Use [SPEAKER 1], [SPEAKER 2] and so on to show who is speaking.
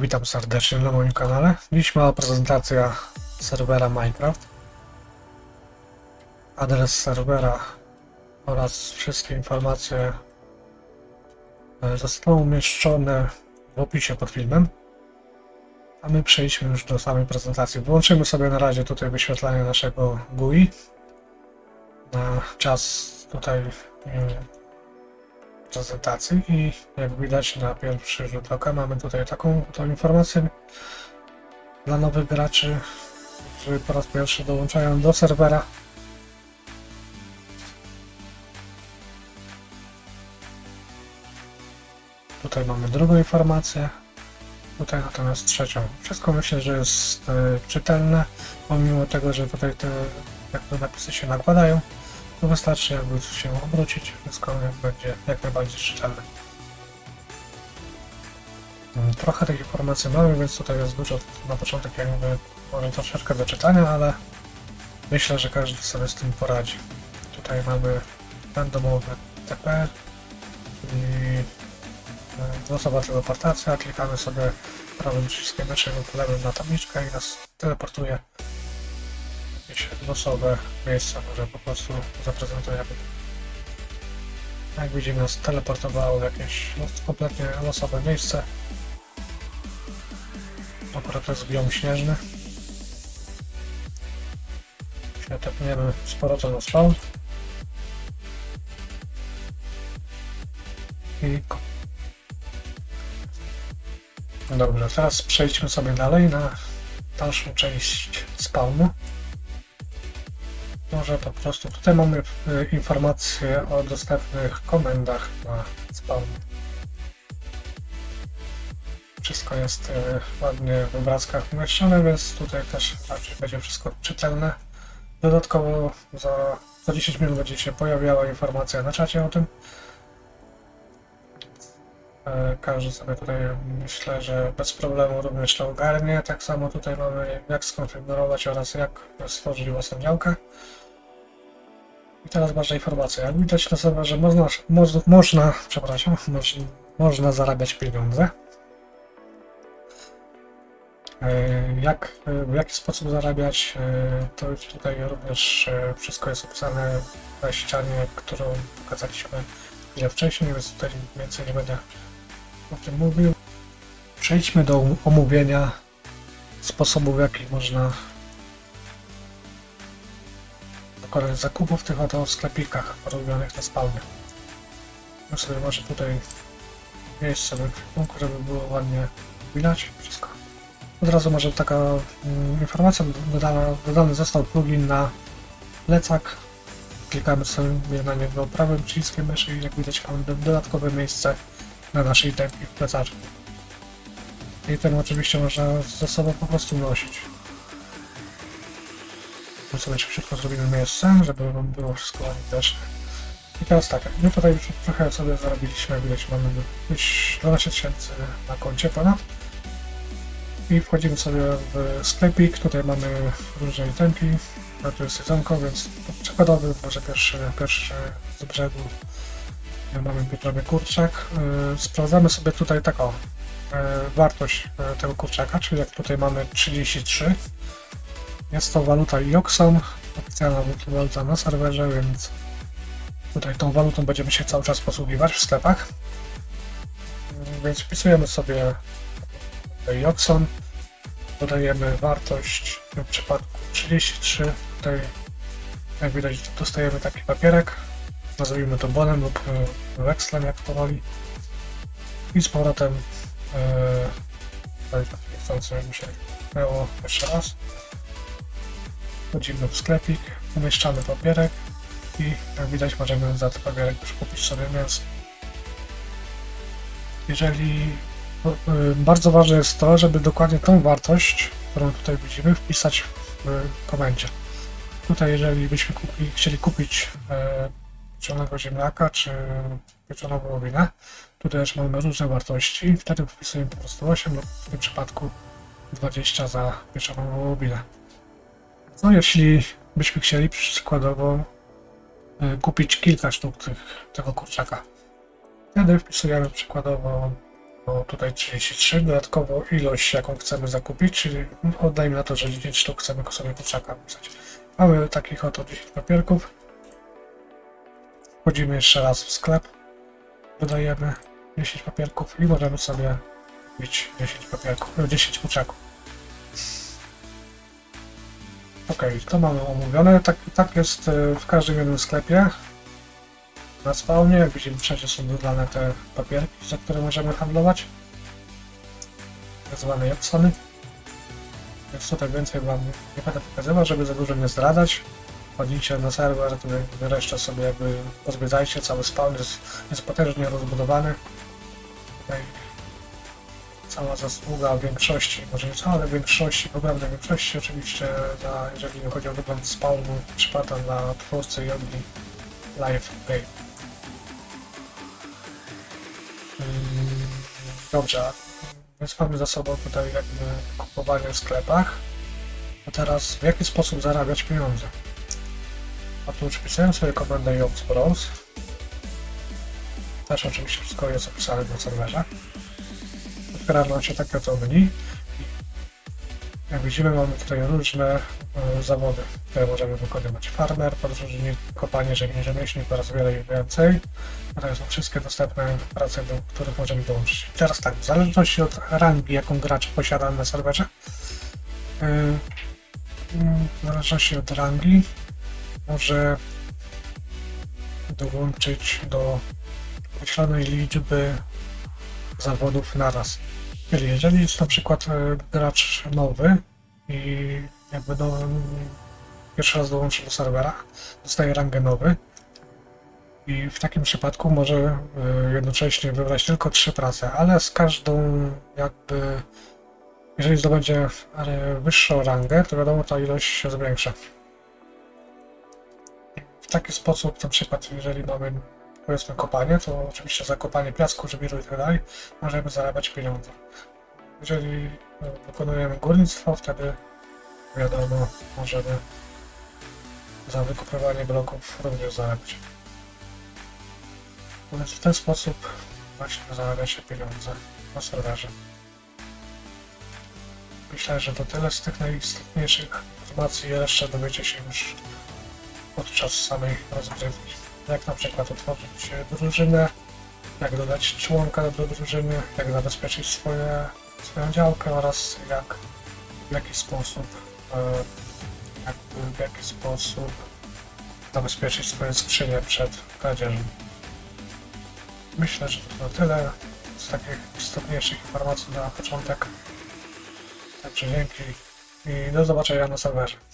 [SPEAKER 1] Witam serdecznie na moim kanale. Dziś mała prezentacja serwera Minecraft. Adres serwera oraz wszystkie informacje e, zostaną umieszczone w opisie pod filmem. A my przejdźmy już do samej prezentacji. Włączymy sobie na razie tutaj wyświetlanie naszego GUI na czas tutaj prezentacji i jak widać na pierwszy rzut oka mamy tutaj taką oto informację dla nowych graczy, którzy po raz pierwszy dołączają do serwera. Tutaj mamy drugą informację, tutaj natomiast trzecią. Wszystko myślę, że jest e, czytelne, pomimo tego, że tutaj te jakby napisy się nakładają. To wystarczy jakby się obrócić, wszystko jak będzie jak najbardziej czytelne. Mm, Trochę tych informacji mamy, więc tutaj jest dużo na początek jakby może troszeczkę do czytania, ale myślę, że każdy sobie z tym poradzi. Tutaj mamy randomowe TP, czyli e, dwuosobowa teleportacja, klikamy sobie prawym przyciskiem myszy lub lewym na tabliczkę i nas teleportuje jakieś losowe miejsca, może po prostu zaprezentujemy. Jak widzimy, nas teleportowało jakieś los, kompletnie losowe miejsce. Akurat to jest biom śnieżny. Się tepniemy z powrotem na spawn. I Dobrze, teraz przejdźmy sobie dalej na dalszą część spawnu. Może po prostu tutaj mamy e, informacje o dostępnych komendach na spawn. Wszystko jest e, ładnie w obrazkach umieszczone, więc tutaj też raczej będzie wszystko czytelne. Dodatkowo za, za 10 minut będzie się pojawiała informacja na czacie o tym. E, Każdy sobie tutaj myślę, że bez problemu również to ogarnie. Tak samo tutaj mamy jak skonfigurować oraz jak stworzyć własną działkę. I teraz ważna informacja. Jak widać na serwerze można, moz, można przepraszam, moż, można zarabiać pieniądze. E, Jak, w jaki sposób zarabiać, e, to tutaj również wszystko jest opisane na ścianie, którą pokazaliśmy wcześniej, więc tutaj więcej nie będę o tym mówił. Przejdźmy do omówienia sposobów, w jakich można dokonać zakupów w tych oto sklepikach robionych na spawnie. No sobie może tutaj miejsce w ekwipunku, żeby było ładnie widać wszystko. Od razu może taka mm, informacja dodana, dodany został plugin na plecak. Klikamy sobie na niego prawym przyciskiem myszy i jak widać mamy do- dodatkowe miejsce na naszej tempie w plecaczku. I ten oczywiście można ze sobą po prostu nosić. Tu sobie szybciutko zrobimy miejsce, żeby wam było wszystko widoczne. I teraz tak, my tutaj już trochę sobie zarobiliśmy, jak widać mamy już 12 tysięcy na koncie ponad. I wchodzimy sobie w sklepik, tutaj mamy różne itemki, a tu jest jedzonko, więc przykładowy, może pierwszy, pierwszy z brzegu mamy pieczony kurczak. Yy, Sprawdzamy sobie tutaj taką yy, wartość yy, tego kurczaka, czyli jak tutaj mamy 33. Jest to waluta Joxon, oficjalna waluta na serwerze, więc tutaj tą walutą będziemy się cały czas posługiwać w sklepach. Więc wpisujemy sobie Joxon, dodajemy wartość w tym przypadku 33. Tutaj jak widać dostajemy taki papierek, nazwijmy to bonem lub e, wekslem, jak to woli. I z powrotem e, tak niechcący mi się miało jeszcze raz. Wchodzimy w sklepik, umieszczamy papierek i jak widać możemy za ten papierek już kupić sobie mięso. Jeżeli y, bardzo ważne jest to, żeby dokładnie tą wartość, którą tutaj widzimy, wpisać w komendzie. Tutaj jeżeli byśmy chcieli kupić e, pieczonego ziemniaka czy pieczoną wołowinę, tutaj też mamy różne wartości, wtedy wpisujemy po prostu 8 lub w tym przypadku 20 za pieczoną wołowinę. No jeśli byśmy chcieli przykładowo e, kupić kilka sztuk tych, tego kurczaka, wtedy wpisujemy przykładowo tutaj 33, dodatkowo ilość jaką chcemy zakupić, czyli oddajmy na to, że 10 sztuk chcemy sobie kurczaka pisać. Mamy takich oto 10 papierków. Wchodzimy jeszcze raz w sklep, dodajemy 10 papierków i możemy sobie kupić 10 papierków, no 10 kurczaków. Ok, to mamy omówione. Tak, tak jest e, w każdym jednym sklepie. Na spawnie, jak widzimy, wszędzie są dodane te papierki, za które możemy handlować. Tak zwane Japsony. Więc tutaj więcej wam nie będę pokazywał, żeby za dużo nie zdradzać. Chodzicie na serwer, to jakby sobie jakby pozwiedzajcie, cały spawn jest, jest potężnie rozbudowany. Tutaj cała zasługa większości, może nie cała, ale większości, ogromnej większości oczywiście, za, jeżeli chodzi o wygląd spawnu, przypada dla twórcy Yogi Live Game. Dobrze, więc mamy za sobą tutaj jakby kupowanie w sklepach. A teraz w jaki sposób zarabiać pieniądze? Otóż pisałem sobie komendę Jobs Bros. Też oczywiście wszystko jest opisane na serwerze. Otwiera nam się takie to menu. Jak widzimy mamy tutaj różne e, zawody, które możemy wykonywać. Farmer, podróżnik, kopanie, rzemieślnik oraz wiele więcej. A to są wszystkie dostępne prace, do których możemy dołączyć. I teraz tak, w zależności od rangi, jaką gracz posiada na serwerze, yy, w zależności od rangi, może dołączyć do określonej liczby zawodów naraz. Czyli jeżeli jest na przykład e, gracz nowy i jakby do, pierwszy raz dołączy do serwera, dostaje rangę nowy i w takim przypadku może e, jednocześnie wybrać tylko trzy prace, ale z każdą jakby jeżeli zdobędzie e, wyższą rangę, to wiadomo ta ilość się zwiększa. W taki sposób, na przykład jeżeli mamy powiedzmy kopanie, to oczywiście za kopanie piasku, żwiru i tak dalej możemy zarabiać pieniądze. Jeżeli e, wykonujemy górnictwo, wtedy wiadomo, możemy za wykupywanie bloków również zarabiać. Więc w ten sposób właśnie zarabia się pieniądze na serwerze. Myślę, że to tyle z tych najistotniejszych informacji. Jeszcze dowiecie się już podczas samej rozgrywki. Jak na przykład otworzyć drużynę, jak dodać członka do drużyny, jak zabezpieczyć swoje, swoją działkę oraz jak w jaki sposób e, jakby w jaki sposób zabezpieczyć swoje skrzynie przed kradzieżą. Myślę, że to tyle z takich istotniejszych informacji na początek. Także dzięki i do zobaczenia na serwerze.